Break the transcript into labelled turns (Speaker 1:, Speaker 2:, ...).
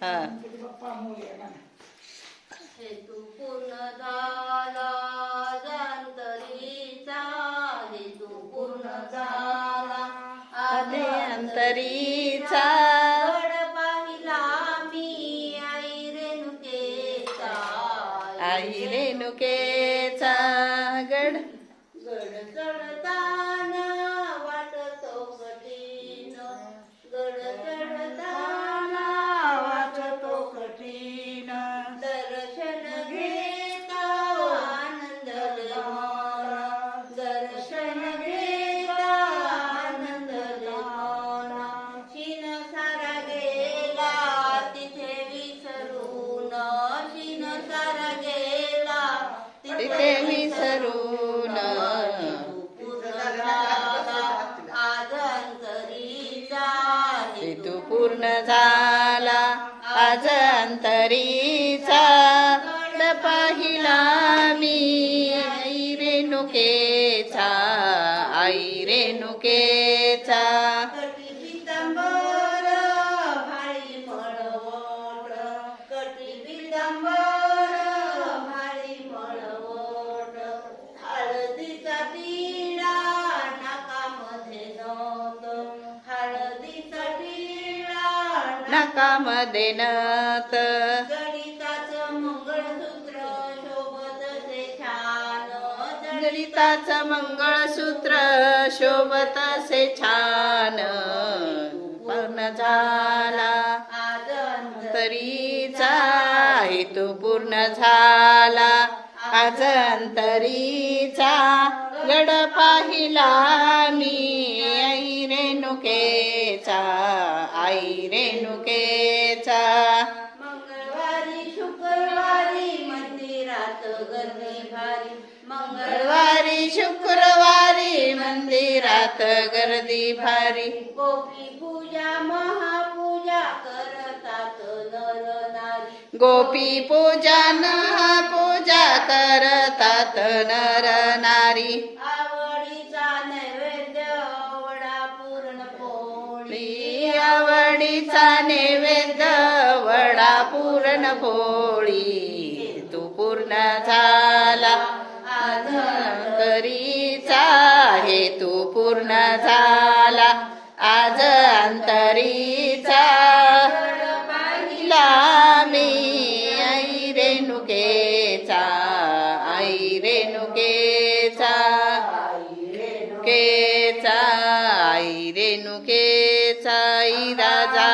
Speaker 1: हा.
Speaker 2: मोरया म्हणा.
Speaker 3: हेतू पूर्ण झाला जांतरीचा हेतू पूर्ण झाला
Speaker 1: आधी अंतरीचा
Speaker 3: गड पाहिला मी आई रेणुकेचा
Speaker 1: आई रेणुकेचा. गड.
Speaker 3: गड चढताना तिथे विसरून पूर्ण झाला आज
Speaker 1: पूर्ण झाला आज अंतरीचा. पाहिला मी आई रेणुकेचा आई रेणुकेचा.
Speaker 3: नाकामध्ये
Speaker 1: नत
Speaker 3: गणिताचं मंगळसूत्र शोभत ते छान
Speaker 1: गणिताचं मंगळसूत्र शोभत असे छान पूर्ण झाला.
Speaker 3: आज
Speaker 1: अंतरीचा हेतू पूर्ण झाला. आज अंतरीचा गड पाहिला मी. आई रेणुकेचा आई रेणुकेचा.
Speaker 3: मंगळवारी शुक्रवारी मंदिरात गर्दी भारी. मंगळवारी
Speaker 1: शुक्रवारी मंदिरात गर्दी भारी.
Speaker 3: गोपी पूजा महापूजा करतात नर नारी.
Speaker 1: गोपी पूजा पूजा करतात नर नारी.
Speaker 3: मी
Speaker 1: आवडीचा नैवेद्य वडा पूर्ण पोळी. तू पूर्ण झाला. आज हे तू पूर्ण झाला. आज अंतरीचा. पाहिला मी आई रेणुकेचा. आई रेणुकेचा. रेणुकेचा आई रेणुके आई राजा